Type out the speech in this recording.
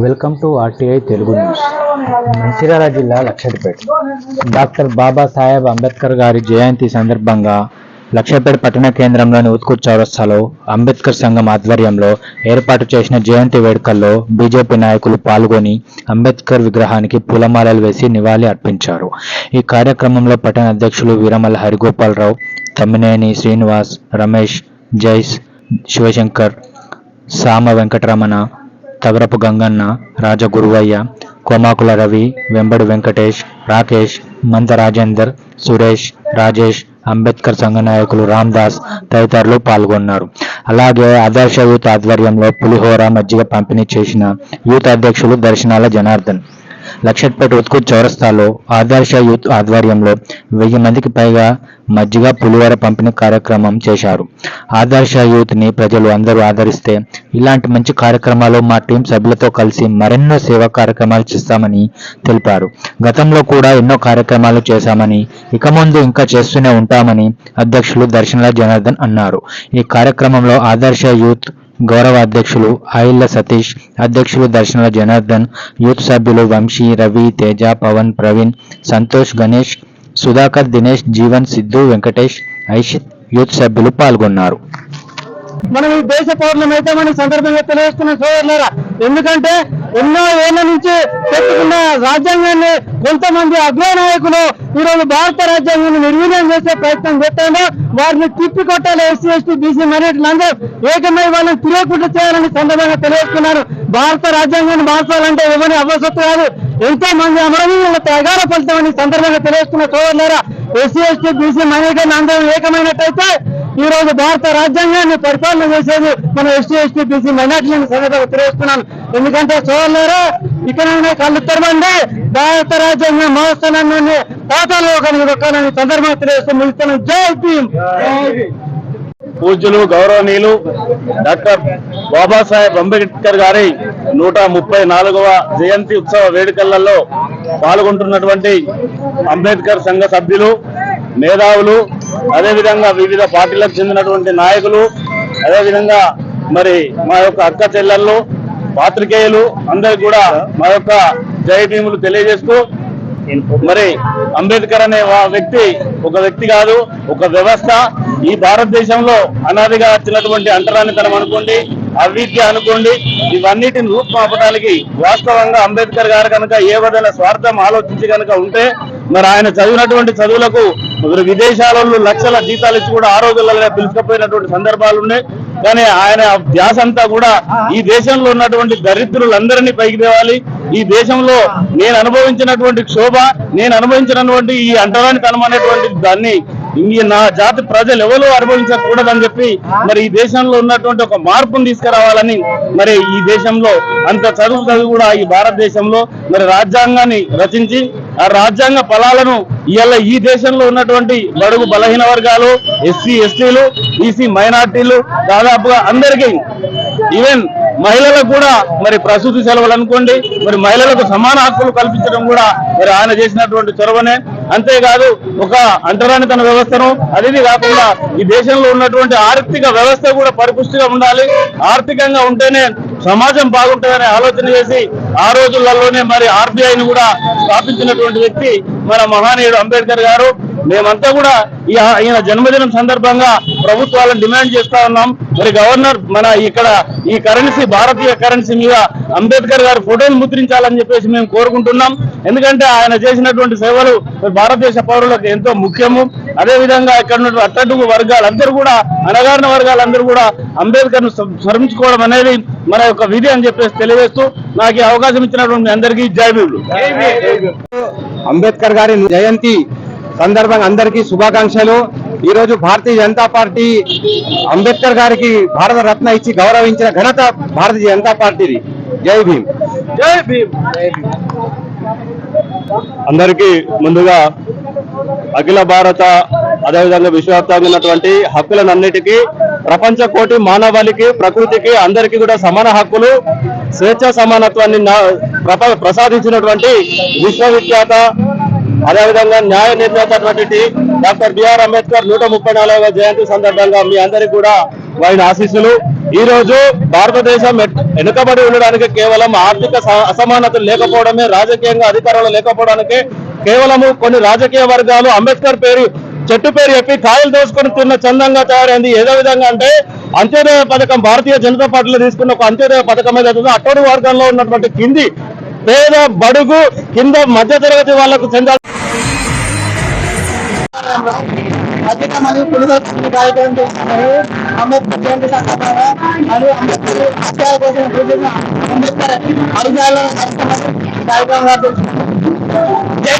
Welcome to RTI Telugu news. Mancherial జిల్లా Lakshapet doctor Babasaheb Ambedkar గారి జయంతి సందర్భంగా లక్షపేట పట్టణ కేంద్రంలోని ఉత్కూర్ చౌరస్తాలో అంబేద్కర్ సంఘం ఆధ్వర్యంలో ఏర్పాటు చేసిన జయంతి వేడుకల్లో బీజేపీ నాయకులు పాల్గొని అంబేద్కర్ విగ్రహానికి పూలమాలలు వేసి నివాళి అర్పించారు. ఈ కార్యక్రమంలో పట్టణ అధ్యక్షులు వీరమల్ల హరిగోపాలరావు తమ్మినేని శ్రీనివాస్ రమేష్ జైస్ శివశంకర్ సామ వెంకటరమణ తగరపు గంగన్న రాజగురువయ్య కోమాకుల రవి వెంబడి వెంకటేష్ రాకేష్ మంద రాజేందర్ సురేష్ రాజేష్ అంబేద్కర్ సంఘ నాయకులు రామ్దాస్ తదితరులు పాల్గొన్నారు. అలాగే ఆదర్శ యూత్ ఆధ్వర్యంలో పులిహోర మజ్జిగ పంపిణీ చేసిన యూత్ అధ్యక్షులు దర్శనాల జనార్దన్. లక్షట్పేట ఉత్కూర్ చౌరస్తాలో ఆదర్శ యూత్ ఆధ్వర్యంలో వెయ్యి మందికి పైగా మజ్జిగ పులిహోర పంపిణీ కార్యక్రమం చేశారు. ఆదర్శ యూత్ని ప్రజలు అందరూ ఆదరిస్తే ఇలాంటి మంచి కార్యక్రమాలు మా టీం సభ్యులతో కలిసి మరెన్నో సేవా కార్యక్రమాలు చేస్తామని తెలిపారు. గతంలో కూడా ఎన్నో కార్యక్రమాలు చేశామని ఇక ముందు ఇంకా చేస్తూనే ఉంటామని అధ్యక్షులు దర్శనాల జనార్దన్ అన్నారు. ఈ కార్యక్రమంలో ఆదర్శ యూత్ గౌరవ అధ్యక్షులు ఆయిల్ల సతీష్ అధ్యక్షులు దర్శనల జనార్దన్ యూత్ సభ్యులు వంశీ రవి తేజ పవన్ ప్రవీణ్ సంతోష్ గణేష్ సుధాకర్ దినేష్ జీవన్ సిద్ధు వెంకటేష్ ఐషిత్ యూత్ సభ్యులు పాల్గొన్నారు. మనం ఈ దేశ పౌరులమైతే మనం సందర్భంగా తెలియజేస్తున్న సోదరులరా ఎందుకంటే ఎన్నో ఏళ్ళ నుంచి పెట్టుకున్న రాజ్యాంగాన్ని కొంతమంది అగ్రనాయకులు ఈ రోజు భారత రాజ్యాంగాన్ని నిర్వీర్యం చేసే ప్రయత్నం చేస్తారో వారిని తిప్పి కొట్టాలి ఎస్సీ ఎస్టీ బీసీ మైనార్టీలందరూ ఏకమై వాళ్ళని తిరగకుండా చేయాలని సందర్భంగా తెలియజేస్తున్నారు. భారత రాజ్యాంగాన్ని మార్చాలంటే ఎవరి అవ్వసత్తు కాదు. ఎంతో మంది అమరవీరుల త్యాగాల ఫలితం అని సందర్భంగా తెలియజేస్తున్న సోదరులారా ఎస్సీ ఎస్టీ బీసీ మైనార్టీలు అందరూ ఏకమైనట్టయితే ఈ రోజు భారత రాజ్యాంగాన్ని పరిపాలన చేసేది మన ఎస్టీ ఎస్టీ బీసీ మైనార్టీలను సందర్భంగా తెలియజేస్తున్నాను. ఎందుకంటే సోదరులారా ఇకనైనా కళ్ళు తెరవండి భారత రాజ్యాంగం మోస్తానని పాతాల్లో దొక్కాలని సందర్భంగా తెలియజేస్తూ ముగిస్తున్నాను జై భీమ్! పూజ్యులు గౌరవనీయులు డాక్టర్ బాబాసాహెబ్ అంబేద్కర్ గారి నూట ముప్పై నాలుగవ జయంతి ఉత్సవ వేడుకలలో పాల్గొంటున్నటువంటి అంబేద్కర్ సంఘ సభ్యులు మేధావులు అదేవిధంగా వివిధ పార్టీలకు చెందినటువంటి నాయకులు అదేవిధంగా మరి మా యొక్క అక్క చెల్లెళ్ళు పాత్రికేయులు అందరు కూడా మా యొక్క జయ భీములు తెలియజేస్తూ మరి అంబేద్కర్ అనే వ్యక్తి ఒక వ్యక్తి కాదు ఒక వ్యవస్థ. ఈ భారతదేశంలో అనాదిగా వచ్చినటువంటి అంటరానితనం అనుకోండి అవిద్య అనుకోండి ఇవన్నిటిని రూపుమాపడానికి వాస్తవంగా అంబేద్కర్ గారు కనుక ఏ విధంగా స్వార్థం ఆలోచించి కనుక ఉంటే మరి ఆయన చదివినటువంటి చదువులకు మరి విదేశాలలో లక్షల జీతాలు ఇచ్చి కూడా ఆ రోజులలో పిలుచుకపోయినటువంటి సందర్భాలు ఉన్నాయి. కానీ ఆయన ధ్యాస అంతా కూడా ఈ దేశంలో ఉన్నటువంటి దరిద్రులందరినీ పైకి తేవాలి. ఈ దేశంలో నేను అనుభవించినటువంటి క్షోభ నేను అనుభవించినటువంటి ఈ అంటరానికి అనేటువంటి దాన్ని ఈ నా జాతి ప్రజలు ఎవరు అనుభవించకూడదని చెప్పి మరి ఈ దేశంలో ఉన్నటువంటి ఒక మార్పును తీసుకురావాలని మరి ఈ దేశంలో అంత చదువు చదువు కూడా ఈ భారతదేశంలో మరి రాజ్యాంగాన్ని రచించి ఆ రాజ్యాంగ ఫలాలను ఇవాళ ఈ దేశంలో ఉన్నటువంటి బడుగు బలహీన వర్గాలు ఎస్సీ ఎస్టీలు ఈసీ మైనార్టీలు దాదాపుగా అందరికీ ఈవెన్ మహిళలకు కూడా మరి ప్రసూతి సెలవులు అనుకోండి మరి మహిళలకు సమాన హక్కులు కల్పించడం కూడా మరి ఆయన చేసినటువంటి చొరవనే. అంతేకాదు ఒక అంటరానితన వ్యవస్థను అది కాకుండా ఈ దేశంలో ఉన్నటువంటి ఆర్థిక వ్యవస్థ కూడా పరిపుష్టిగా ఉండాలి. ఆర్థికంగా ఉంటేనే సమాజం బాగుంటుందనే ఆలోచన చేసి ఆ రోజులలోనే మరి ఆర్బీఐని కూడా స్థాపించినటువంటి వ్యక్తి మన మహానీయుడు అంబేద్కర్ గారు మేమంతా కూడా ఈయన జన్మదినం సందర్భంగా ప్రభుత్వాలను డిమాండ్ చేస్తా ఉన్నాం. మరి గవర్నర్ మన ఇక్కడ ఈ కరెన్సీ భారతీయ కరెన్సీ మీద అంబేద్కర్ గారి ఫోటోను ముద్రించాలని చెప్పేసి మేము కోరుకుంటున్నాం. ఎందుకంటే ఆయన చేసినటువంటి సేవలు భారతదేశ పౌరులకు ఎంతో ముఖ్యము. అదే విధంగా ఇక్కడ ఉన్నటువంటి అట్టడుగు వర్గాలందరూ కూడా అనగారిన వర్గాలందరూ కూడా అంబేద్కర్ను స్మరించుకోవడం అనేది మన యొక్క విధి అని చెప్పేసి తెలియజేస్తూ నాకు ఈ అవకాశం ఇచ్చినటువంటి అందరికీ జై అంబేద్కర్ గారి జయంతి సందర్భంగా అందరికీ శుభాకాంక్షలు. ఈ రోజు భారతీయ జనతా పార్టీ అంబేద్కర్ గారికి భారత రత్న ఇచ్చి గౌరవించిన ఘనత భారతీయ జనతా పార్టీది. జై భీమ్. జై భీమ్. అందరికీ ముందుగా అఖిల భారత అదేవిధంగా విశ్వవ్యాప్తంగా ఉన్నటువంటి హక్కులన్నిటికీ ప్రపంచ కోటి మానవాళికి ప్రకృతికి అందరికీ కూడా సమాన హక్కులు. స్వేచ్ఛ సమానత్వాన్ని నా- ప్రసాదించినటువంటి విశ్వవిఖ్యాత అదేవిధంగా న్యాయ నిర్ణేత అటువంటి డాక్టర్ బిఆర్ అంబేద్కర్ నూట ముప్పై నాలుగవ జయంతి సందర్భంగా మీ అందరికీ కూడా వారిని ఆశీస్సులు. ఈ రోజు భారతదేశం వెనుకబడి ఉండడానికి కేవలం ఆర్థిక స- అసమానతలు లేకపోవడమే రాజకీయంగా అధికారంలో లేకపోవడానికే కేవలము కొన్ని రాజకీయ వర్గాలు అంబేద్కర్ పేరు చెట్టు పేరు చెప్పి కాయలు దోసుకొని తిన్న చందంగా తయారైంది. ఏదో విధంగా అంటే అంత్యోదయ పథకం భారతీయ జనతా పార్టీలో తీసుకున్న ఒక అంత్యోదయ పథకం ఏదైతుందో అట్టడి వర్గంలో ఉన్నటువంటి కింది పేద బడుగు కింద మధ్య తరగతి వాళ్ళకు చెందాలి అధిక మరియు పునరుద్ధరణ కార్యక్రమం చేస్తున్నారు అంబేద్కర్ జయంతి సందర్భంగా మరియు అంబేద్కర్ హత్యాల కోసం కూర్చున్న అంబేద్కర్ అధికారులను కార్యక్రమం నిర్వహిస్తున్నారు. జై